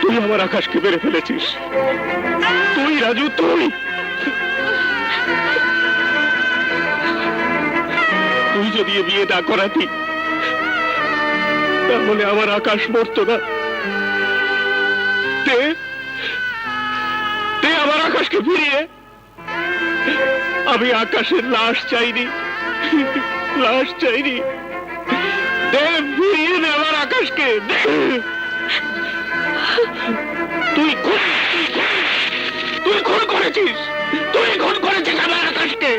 তুই আমার আকাশকে মেরে ফেলেছিস। তুই, রাজু, তুই। তুই যদি বিয়ে না করাতি, তাহলে আমার আকাশ মরতো না। দে আমার আকাশকে ফিরিয়ে। আমি আকাশের লাশ চাইনি লাশ চাইনি। দে ফিরিয়ে দে আমার আকাশকে। তুই তুই খুন করেছিস তুই খুন করেছিস আমার আকাশকে।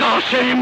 কাসেম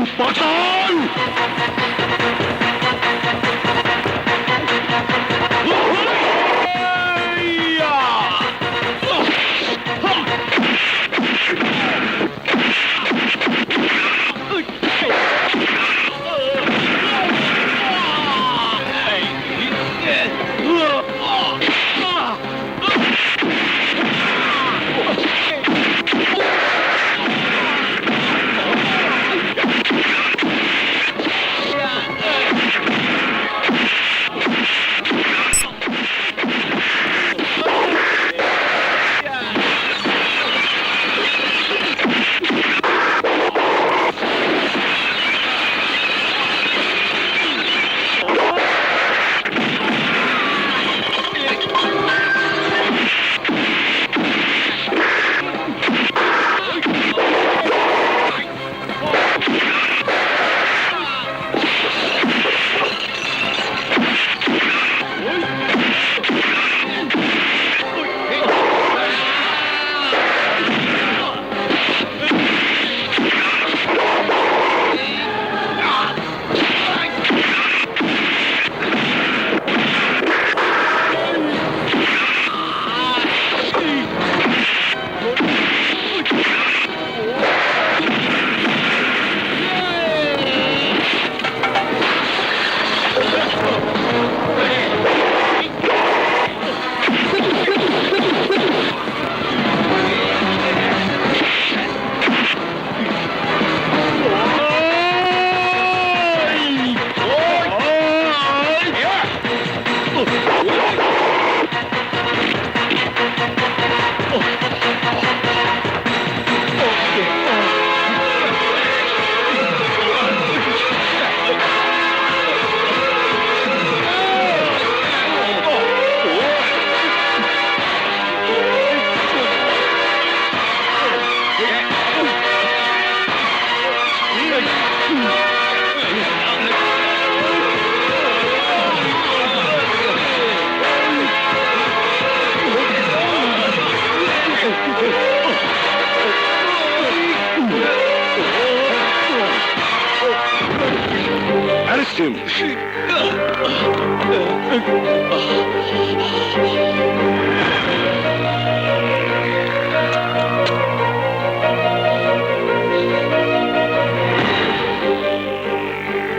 Him.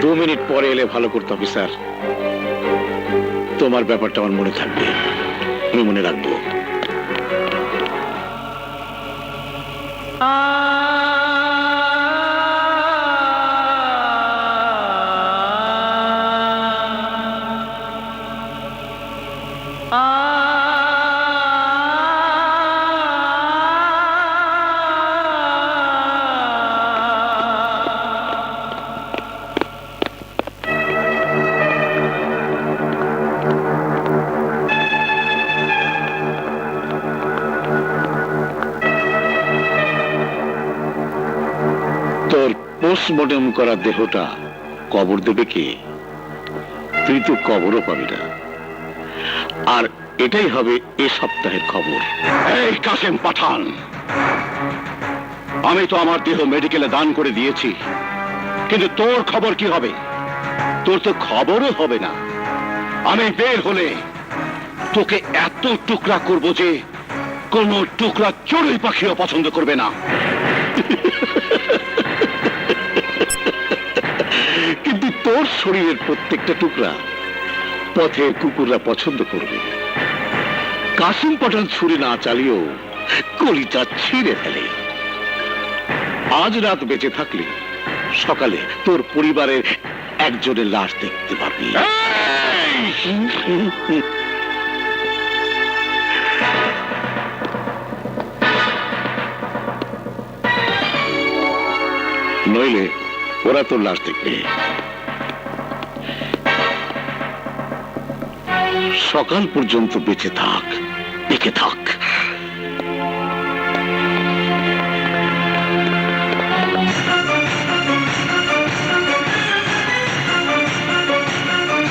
দু মিনিট পরে এলে ভালো করতো অফিসার তোমার ব্যাপারটা আমার মনে থাকবে। আমি মনে রাখব। তোর পোস্টমর্টম করা দেহটা কবর দেবে কে? তুই তো কবরও পাবি না। আর এটাই হবে এ সপ্তাহের খবর। এই কাসেম পাঠান! আমি তো আমার দেহ মেডিকেলে দান করে দিয়েছি। কিন্তু তোর খবর কি হবে? তোর তো খবরও হবে না। আমি বের হলে তোকে এত টুকরা করব যে কোন টুকরা চড়ুই পাখিও পছন্দ করবে না। তোর শরীরের প্রত্যেকটা টুকরা পথের কুকুররা পছন্দ করবে। কাসিম পাঠান ছুরি না চালিয়েও কলিটা ছিঁড়ে ফেলে। আজ রাত বেঁচে থাকলে সকালে তোর পরিবারের একজনের লাশ দেখতে পাবি। নইলে ওরা তোর লাশ দেখবে। সকাল পর্যন্ত বেঁচে থাক বেঁচে থাক।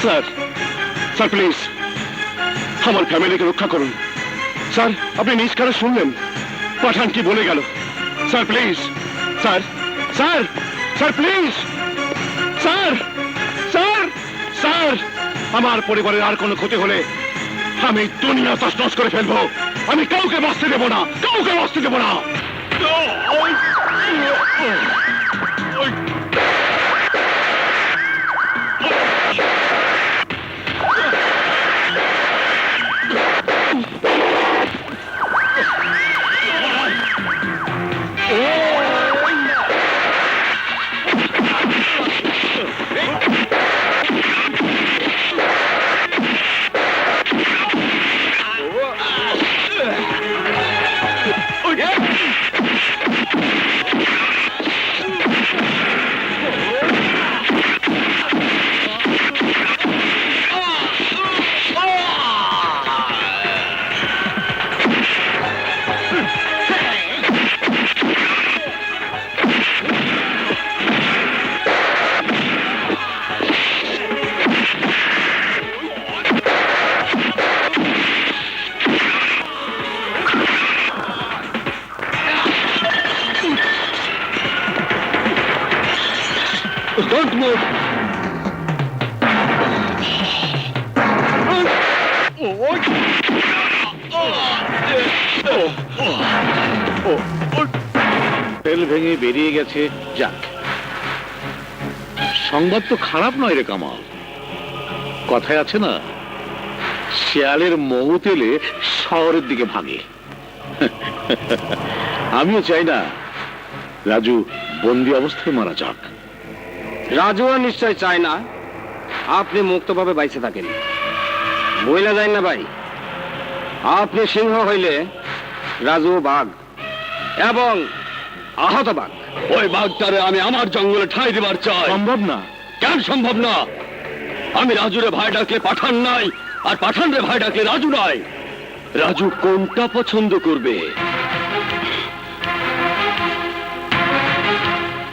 স্যার স্যার, প্লিজ, আমার ফ্যামিলিকে রক্ষা করুন। স্যার, আপনি নিজ কানে শুনলেন। পাঠান কি বলে গেল। Sir, please, sir sir sir, please, sir sir sir. আমার পরিবারের আর কোনো ক্ষতি হলে আমি দুনিয়া তসনস করে ফেলব। আমি কাউকে বাঁচতে দেবো না, কাউকে বাঁচতে দেবো না। তেল ভেঙে বেরিয়ে গেছে, যাক। সংবাদ তো খারাপ নয় রে কামাল। কথায় আছে না, শিয়ালের মহু তেলে শহরের দিকে ভাগে আমিও চাই না, রাজু বন্দি অবস্থায় মারা যাক। রাজুও নিশ্চয় চায় না। আপনি মুক্তভাবে বাইসে থাকেন। বইলা যায় না ভাই। আপনি সিংহ হইলে রাজু বাঘ এবং আহত বাঘ। ওই বাঘটারে আমি আমার জঙ্গলে ঠাই দেবার চাই। সম্ভব না। কেন সম্ভব না? আমি রাজুরে ভাই ডাকলে পাঠান নাই আর পাঠান রে ভাই ডাকলে রাজু নাই। রাজু কোনটা পছন্দ করবে?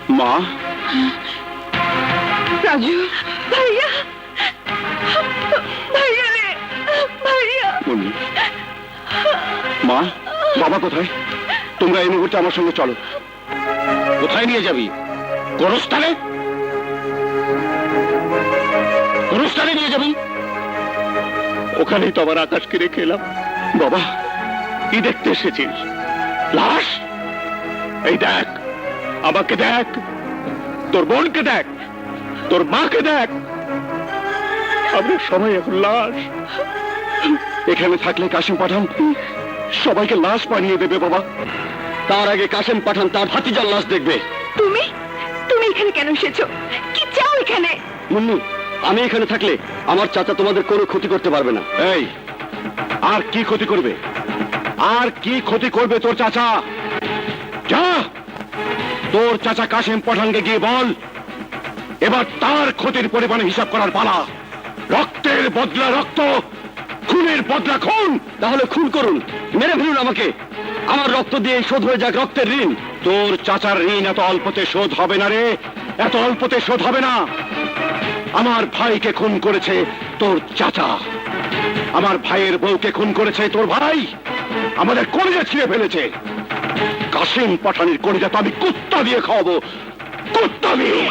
মা? রাজু ভাইয়া ভাইয়া। মা, বাবা কোথায়? তোমরা এই মুহূর্তে আমার সঙ্গে চলো। কোথায় নিয়ে যাবি? গরস্থানে? গরস্থানে নিয়ে যাবি? ওখানেই তো আমার আকাশকে রেখে বাবা, কি দেখতে এসেছিস? লাশ? এই দেখ, আমাকে দেখ। তোর বোনকে দেখ, তোর মাকে দেখ। আমরা সবাই এখন লাশ। এখানে থাকলে কাশিম পাঠান। সবাইকে লাশ বানিয়ে দেবে বাবা। তার আগে কাশিম পাঠান তার ভাতিজার লাশ দেখবে। তুমি? তুমি এখানে কেন এসেছ? কি চাও এখানে? মুন্নি আমি এখানে থাকলে আমার চাচা তোমাদের কোনো ক্ষতি করতে পারবে না। এই আর কি ক্ষতি করবে? আর কি ক্ষতি করবে তোর চাচা? যা! তোর চাচা কাশিম পাঠানকে গিয়ে বল। এবার তার ক্ষতির পরিমাণে হিসাব করার পালা। রক্তের বদলা রক্ত। খুনের বদলা খুন, তাহলে খুন করুন। মেরে ফেলুন আমাকে। আমার রক্ত দিয়ে শোধ হয়ে যাক রক্তের ঋণ। তোর চাচার ঋণ এত অল্পতে শোধ হবে না রে। এত অল্পতে শোধ হবে না। আমার ভাইকে খুন করেছে তোর চাচা। আমার ভাইয়ের বউকে খুন করেছে তোর ভাই। আমাদের কলিজা ছিঁড়ে ফেলেছে। কাশিম পাঠানির কলিজা তো আমি কুত্তা দিয়ে খাওয়াবো। কুত্তা দিয়ে।